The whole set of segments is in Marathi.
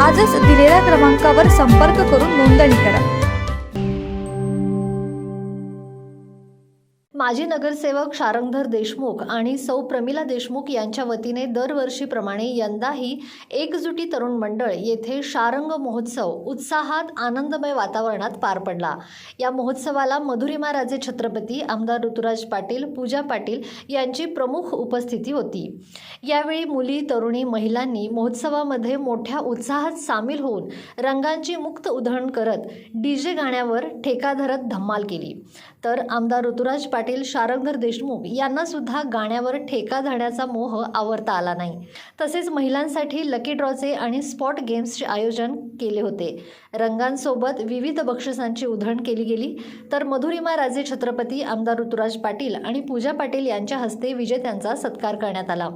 आजच दिलेल्या क्रमांकावर संपर्क करून नोंदणी करा. माजी नगरसेवक शारंगधर देशमुख आणि सौ प्रमिला देशमुख यांच्या वतीने दरवर्षीप्रमाणे यंदाही एकजुटी तरुण मंडळ येथे शारंग महोत्सव उत्साहात आनंदमय वातावरणात पार पडला. या महोत्सवाला मधुरिमा राजे छत्रपती आमदार ऋतुराज पाटील पूजा पाटील यांची प्रमुख उपस्थिती होती. यावेळी मुली तरुणी महिलांनी महोत्सवामध्ये मोठ्या उत्साहात सामील होऊन रंगांची मुक्त उधळण करत डीजे गाण्यावर ठेका धरत धम्माल केली. तर आमदार ऋतुराज पाटील शारंगधर देशमुख यांना सुद्धा गाण्यावर ठेका धरण्याचा मोह आवरता आला नाही. तसेच महिलांसाठी लकी ड्रॉचे आणि स्पॉट गेम्सचे आयोजन केले होते. रंगांसोबत विविध बक्षिसांची उधळण केली गेली. तर मधुरिमा राजे छत्रपती आमदार ऋतुराज पाटील आणि पूजा पाटील यांच्या हस्ते विजेत्यांचा सत्कार करण्यात आला.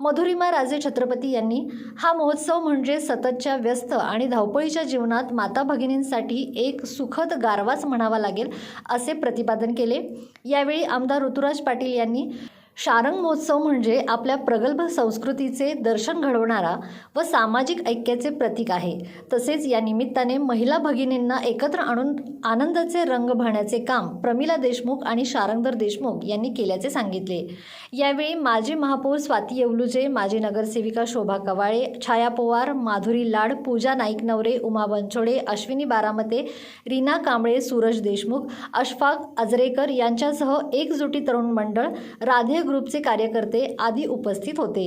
मधुरिमा राजे छत्रपती यांनी हा महोत्सव म्हणजे सततच्या व्यस्त आणि धावपळीच्या जीवनात माता भगिनींसाठी एक सुखद गारवाच म्हणावा लागेल असे प्रतिपादन केले. यावेळी आमदार ऋतुराज पाटील यांनी शारंग महोत्सव म्हणजे आपल्या प्रगल्भ संस्कृतीचे दर्शन घडवणारा व सामाजिक ऐक्याचे प्रतीक आहे. तसेच या निमित्ताने महिला भगिनींना एकत्र आणून आनंदाचे रंग भरण्याचे काम प्रमिला देशमुख आणि शारंगधर देशमुख यांनी केल्याचे सांगितले. यावेळी माजी महापौर स्वाती येवलुजे माजी नगरसेविका शोभा कवाळे छाया पोवार माधुरी लाड पूजा नाईक नवरे उमा बनछोडे अश्विनी बारामते रीना कांबळे सूरज देशमुख अशफाक अजरेकर यांच्यासह एकजुटी तरुण मंडळ राधे ग्रुपचे कार्यकर्ते आदी उपस्थित होते.